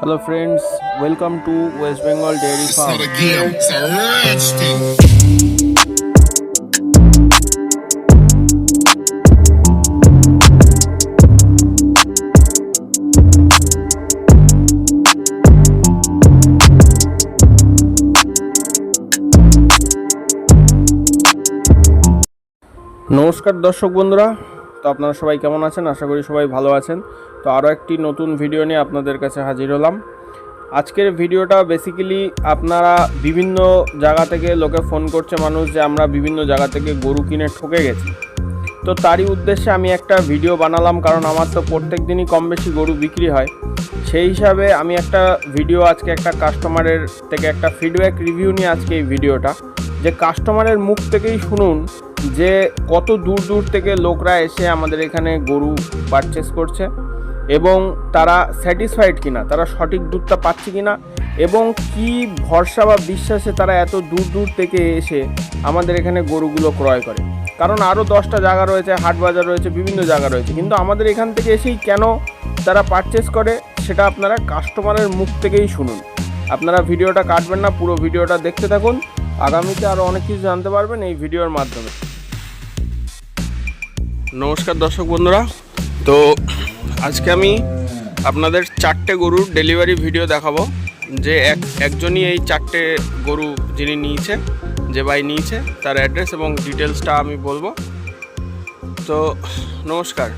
Hello friends, welcome to West Bengal Dairy It's Farm. not a game, it's a rich thing. নমস্কার দর্শক বন্ধুরা তো আপনারা সবাই কেমন আছেন? আশা করি সবাই ভালো আছেন। তো আরও একটি নতুন ভিডিও নিয়ে আপনাদের কাছে হাজির হলাম। আজকের ভিডিওটা বেসিক্যালি আপনারা বিভিন্ন জায়গা থেকে লোকে ফোন করছে মানুষ যে আমরা বিভিন্ন জায়গা থেকে গরু কিনে ঠকে গেছি। তো তারই উদ্দেশ্যে আমি একটা ভিডিও বানালাম, কারণ আমার তো প্রত্যেক দিনই কম বেশি গরু বিক্রি হয়। সেই হিসাবে আমি একটা ভিডিও আজকে একটা কাস্টমারের থেকে একটা ফিডব্যাক রিভিউ নিয়ে আজকে এই ভিডিওটা। যে কাস্টমারের মুখ থেকেই শুনুন যে কত দূর দূর থেকে লোকরা এসে আমাদের এখানে গরু পারচেস করছে এবং তারা স্যাটিসফাইড কিনা, তারা সঠিক দুধটা পাচ্ছে কিনা এবং কি ভরসা বা বিশ্বাসে তারা এত দূর দূর থেকে এসে আমাদের এখানে গরুগুলো ক্রয় করে। কারণ আরও দশটা জায়গা রয়েছে, হাট বাজার রয়েছে, বিভিন্ন জায়গা রয়েছে। কিন্তু আমাদের এখান থেকে এসেই কেন তারা পারচেস করে সেটা আপনারা কাস্টমারের মুখ থেকেই শুনুন। আপনারা ভিডিওটা কাটবেন না, পুরো ভিডিওটা দেখতে থাকুন। আগামীতে আরও অনেক কিছু জানতে পারবেন এই ভিডিওর মাধ্যমে। নমস্কার দর্শক বন্ধুরা। তো আজকে আমি আপনাদের চারটে গরুর ডেলিভারি ভিডিও দেখাবো। যে এক একজনই এই চারটে গরু যিনি নিয়েছে যে ভাই নিয়েছে তার অ্যাড্রেস এবং ডিটেলসটা আমি বলব। তো নমস্কার।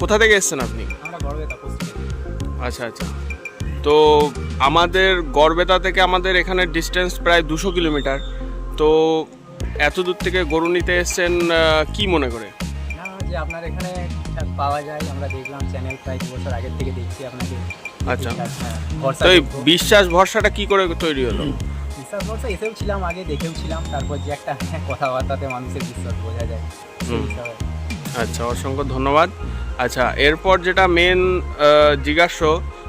কোথা থেকে এসেছেন আপনি? আচ্ছা আচ্ছা। তো আমাদের গড়বেতা থেকে আমাদের এখানে ডিস্টেন্স প্রায় দুশো কিলোমিটার। তো এত দূর থেকে গরু নিতে এসছেন কি মনে করে? যে আপনার এখানে পাওয়া যায় আমরা দেখলাম চ্যানেল প্রায় দু বছর আগের থেকে দেখছি আপনাকে। আচ্ছা। হ্যাঁ, তো এই বিশ্বাস ভরসাটা কি করে তৈরি হলো? বিশ্বাস ভরসা এসেও ছিলাম আগে দেখেও ছিলাম তারপর যে একটা কথাবার্তাতে মানুষের বিশ্বাস বোঝা যায়। আচ্ছা অসংখ্য ধন্যবাদ। আচ্ছা এরপর যেটা মেন জিজ্ঞাস্য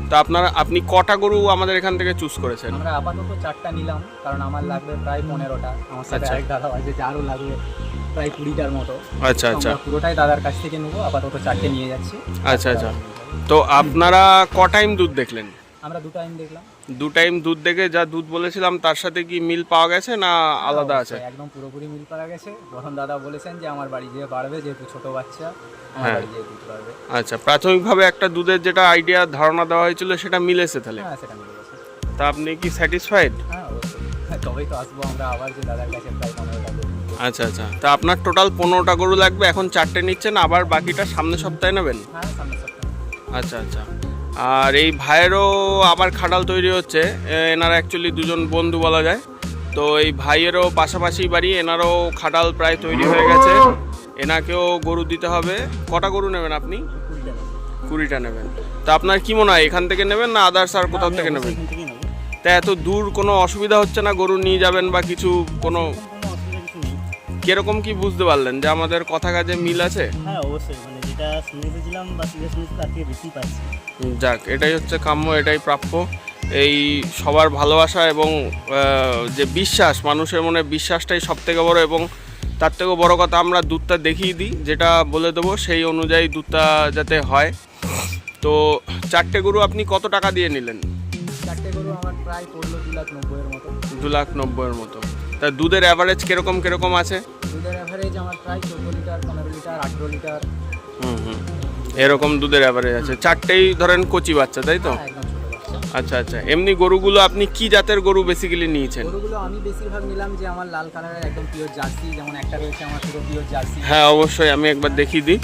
তো আপনারা আপনি কটা গরু আমাদের এখান থেকে চুজ করেছেন? আমরা আপাতত চারটা নিলাম কারণ আমার লাগবে প্রায় পনেরোটা। আমার সাথে আচ্ছা। আরেক দাদা আছে যারও লাগবে প্রায় কুড়িটার মতো। আচ্ছা আচ্ছা। পুরোটাই দাদার কাছ থেকে নেব আপাতত চারটে নিয়ে যাচ্ছি। আচ্ছা আচ্ছা। তো আপনারা ক টাইম দুধ দেখলেন? আমরা দু টাইম দেখলাম। দু টাইম দুধ দেখে যা দুধ বলেছিলাম তার সাথে কি মিল পাওয়া গেছে না আলাদা আছে? একদম পুরোপুরি মিল পাওয়া গেছে। বরং দাদা বলেছেন যে আমার বাড়ি যেয়ে বাড়বে যেহেতু ছোট বাচ্চা আমার হ্যাঁ। বাড়ি যেয়ে দুধ বাড়বে। আচ্ছা প্রাথমিকভাবে একটা দুধের যেটা আইডিয়া ধারণা দেওয়া হয়েছিল সেটা মিলেছে তাহলে? হ্যাঁ সেটা মিলে গেছে। তা আপনি কি স্যাটিসফাইড হ্যাঁ হ্যাঁ, তবেই তো আসব আমরা আবার যে দাদার কাছে প্রায় পনেরো আচ্ছা আচ্ছা। তা আপনার টোটাল পনেরোটা গরু লাগবে এখন চারটে নিচ্ছেন আবার বাকিটা সামনের সপ্তাহে নেবেন? হ্যাঁ সামনে সপ্তাহে। আচ্ছা আচ্ছা। আর এই ভাইয়েরও আবার খাটাল তৈরি হচ্ছে। এনারা অ্যাকচুয়ালি দুজন বন্ধু বলা যায়। তো এই ভাইয়েরও পাশাপাশি বাড়ি এনারও খাটাল প্রায় তৈরি হয়ে গেছে। এনাকেও গরু দিতে হবে। কটা গরু নেবেন আপনি? কুড়িটা নেবেন। তা আপনার কি মনে হয় এখান থেকে নেবেন না আদার্স আর কোথাও থেকে নেবেন? তা এত দূর কোনো অসুবিধা হচ্ছে না গরু নিয়ে যাবেন বা কিছু কোনো? কীরকম কি বুঝতে পারলেন যে আমাদের কথা কাজে মিল আছে? হ্যাঁ অবশ্যই। যেটা শুনে এসেছিলাম বা শুনে শুনেছি তার থেকে বেশি পাচ্ছি যাক এটাই হচ্ছে কাম্য এটাই প্রাপ্য। এই সবার ভালোবাসা এবং যে বিশ্বাস মানুষের মনে বিশ্বাসটাই সব থেকে বড় এবং তার থেকেও বড় কথা আমরা দুধটা দেখিয়ে দিই যেটা বলে দেবো সেই অনুযায়ী দুধটা যাতে হয়। তো চারটে গরু আপনি কত টাকা দিয়ে নিলেন? চারটে গরু আমার প্রায় পড়ল দু লাখ নব্বইয়ের মতো। দু লাখ নব্বইয়ের মতো। তা দুধের অ্যাভারেজ কীরকম কীরকম আছে? দুধের অ্যাভারেজ আমার প্রায় চোদ্দ লিটার পনেরো লিটার আঠেরো লিটার। এরকম দুধের অ্যাভারেজ আছে। চারটেই ধরেন কচি বাচ্চা তাই তো? হ্যাঁ, আচ্ছা আচ্ছা। এমনি গরুগুলো আপনি কি জাতের গরু বেসিক্যালি নিয়েছেন? গরুগুলো আমি বেশিরভাগ নিলাম যে আমার লাল কালারের একদম পিওর জার্সি যেমন একটা রয়েছে আমার পুরো পিওর জার্সি। হ্যাঁ অবশ্যই আমি একবার দেখিয়ে দিই।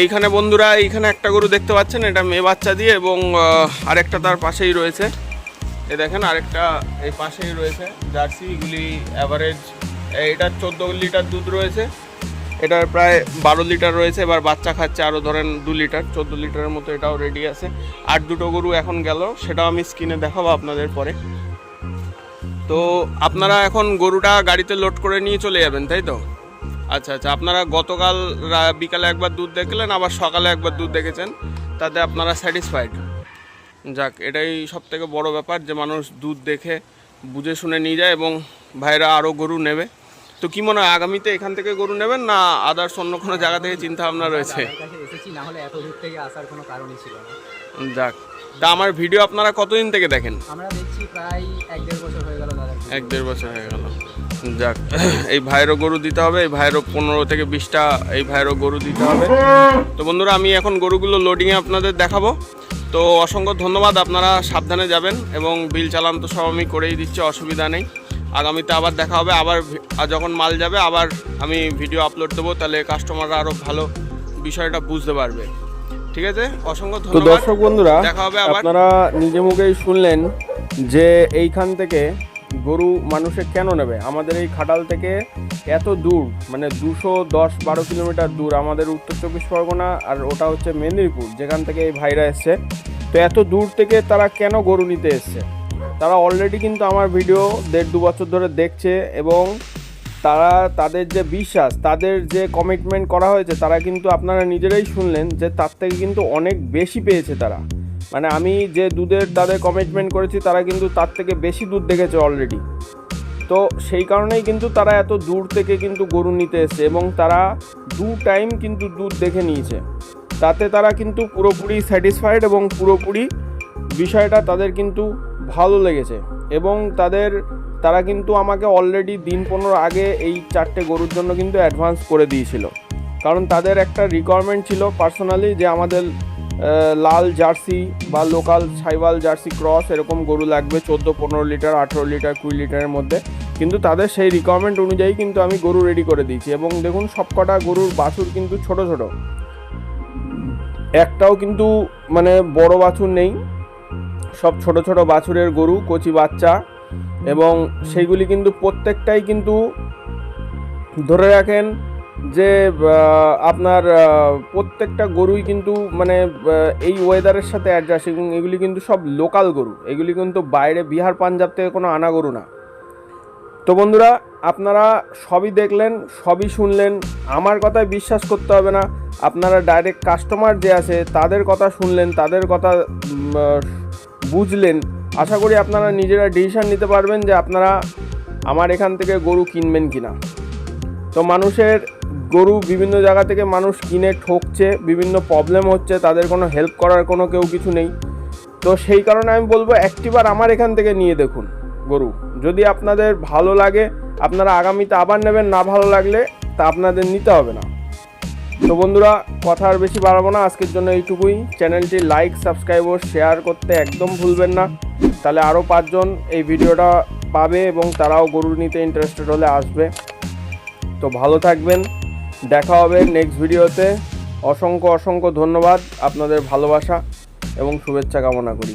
এইখানে বন্ধুরা এইখানে একটা গরু দেখতে পাচ্ছেন এটা মেয়ে বাচ্চা দিয়ে এবং আরেকটা তার পাশেই রয়েছে। এ দেখেন আরেকটা এই পাশেই রয়েছে জার্সিগুলি অ্যাভারেজ এটা চোদ্দ লিটার দুধ রয়েছে। এটার প্রায় বারো লিটার রয়েছে, এবার বাচ্চা খাচ্ছে আরও ধরেন দু লিটার, চোদ্দ লিটারের মতো এটাও রেডি আছে। আর দুটো গরু এখন গেল, সেটাও আমি স্ক্রিনে দেখাবো আপনাদের পরে। তো আপনারা এখন গরুটা গাড়িতে লোড করে নিয়ে চলে যাবেন, তাই তো? আচ্ছা আচ্ছা আপনারা গতকাল বিকালে একবার দুধ দেখলেন, আবার সকালে একবার দুধ দেখেছেন? তাতে আপনারা স্যাটিসফাইড যাক, এটাই সব থেকে বড় ব্যাপার যে মানুষ দুধ দেখে, বুঝে শুনে নিয়ে যায় এবং ভাইরা আরও গরু নেবে। তো কি মনে হয় আগামীতে এখান থেকে গরু নেবেন না আদার্স অন্য কোনো জায়গা থেকে চিন্তা ভাবনা রয়েছে এসেছি না হলে এত দূর থেকে আসার কোনো কারণই ছিল না। যাক তা আমার ভিডিও আপনারা কতদিন থেকে দেখেন? আমরা দেখছি প্রায় এক দেড় বছর হয়ে গেল দাদা। এক দেড় বছর হয়ে গেল। যাক এই ভাইয়েরও গরু দিতে হবে এই ভাইয়েরও পনেরো থেকে বিশটা এই ভাইয়েরও গরু দিতে হবে। তো বন্ধুরা আমি এখন গরুগুলো লোডিংয়ে আপনাদের দেখাবো। তো অসংখ্য ধন্যবাদ আপনারা সাবধানে যাবেন এবং বিল চালান তো সব আমি করেই দিচ্ছি অসুবিধা নেই। আগামীতে আবার দেখা হবে আবার যখন মাল যাবে আবার আমি ভিডিও আপলোড দেবো তাহলে কাস্টমাররা আরও ভালো বিষয়টা বুঝতে পারবে। ঠিক আছে? অসংখ্য তো দর্শক বন্ধুরা দেখা হবে আপনারা নিজে মুখেই শুনলেন যে এইখান থেকে গরু মানুষে কেন নেবে? আমাদের এই খাটাল থেকে এত দূর মানে দুশো দশ বারো কিলোমিটার দূর আমাদের উত্তর চব্বিশ পরগনা আর ওটা হচ্ছে মেদিনীপুর যেখান থেকে এই ভাইরা এসছে। তো এত দূর থেকে তারা কেন গরু নিতে এসছে? তারা অলরেডি কিন্তু আমার ভিডিও দেড় দু বছর ধরে দেখছে এবং তারা তাদের যে বিশ্বাস, তাদের যে কমিটমেন্ট করা হয়েছে, তারা কিন্তু আপনারা নিজেরাই শুনলেন যে তার থেকে কিন্তু অনেক বেশি পেয়েছে তারা। মানে আমি যে দুধের তাদের কমিটমেন্ট করেছি, তারা কিন্তু তার থেকে বেশি দুধ দেখেছে অলরেডি তো সেই কারণেই কিন্তু তারা এত দূর থেকে কিন্তু গরু নিতে এসছে এবং তারা দু টাইম কিন্তু দুধ দেখে নিয়েছে। তাতে তারা কিন্তু পুরোপুরি স্যাটিসফাইড এবং পুরোপুরি বিষয়টা তাদের কিন্তু ভালো লেগেছে এবং তাদের, তারা কিন্তু আমাকে অলরেডি দিন পনেরো আগে এই চারটে গরুর জন্য কিন্তু অ্যাডভান্স করে দিয়েছিল। কারণ তাদের একটা রিকোয়ারমেন্ট ছিল পার্সোনালি যে আমাদের লাল জার্সি বা লোকাল সাইবাল জার্সি ক্রস এরকম গরু লাগবে চোদ্দ, পনেরো লিটার, আঠেরো লিটার, কুড়ি লিটারের মধ্যে। কিন্তু তাদের সেই রিকোয়ারমেন্ট অনুযায়ী কিন্তু আমি গরু রেডি করে দিয়েছি এবং দেখুন সবকটা গরুর বাছুর কিন্তু ছোট ছোট। একটাও কিন্তু মানে বড় বাছুর নেই। সব ছোট ছোট বাছুরের গরু, কচি বাচ্চা এবং সেইগুলি কিন্তু প্রত্যেকটাই কিন্তু ধরে রাখেন যে আপনার প্রত্যেকটা গরুই কিন্তু মানে এই ওয়েদারের সাথে অ্যাডজাস্ট এবং এগুলি কিন্তু সব লোকাল গরু। এগুলি কিন্তু বাইরে বিহার, পাঞ্জাব থেকে কোনো আনা গরু না। তো বন্ধুরা, আপনারা সবই দেখলেন, সবই শুনলেন। আমার কথায় বিশ্বাস করতে হবে না। আপনারা ডাইরেক্ট কাস্টমার যে আছে, তাদের কথা শুনলেন, তাদের কথা বুঝলেন। আশা করি আপনারা নিজেরা ডিসিশান নিতে পারবেন যে আপনারা আমার এখান থেকে গরু কিনবেন কিনা। তো মানুষের গরু বিভিন্ন জায়গা থেকে মানুষ কিনে ঠকছে, বিভিন্ন প্রবলেম হচ্ছে, তাদের কোনো হেল্প করার কোনো কেউ কিছু নেই। তো সেই কারণে আমি বলব একটিবার আমার এখান থেকে নিয়ে দেখুন গরু। যদি আপনাদের ভালো লাগে, আপনারা আগামীতে আবার নেবেন, না ভালো লাগলে তা আপনাদের নিতে হবে না। তো বন্ধুরা, কথা আর বেশি বাড়াবো না। আজকের জন্য এইটুকুই। চ্যানেলটি লাইক সাবস্ক্রাইব ও শেয়ার করতে একদম ভুলবেন না। তাহলে আরও পাঁচজন এই ভিডিওটা পাবে এবং তারাও গরু নিতে ইন্টারেস্টেড হলে আসবে। তো ভালো থাকবেন। দেখা হবে নেক্সট ভিডিওতে। অসংখ্য অসংখ্য ধন্যবাদ আপনাদের ভালোবাসা এবং শুভেচ্ছা কামনা করি।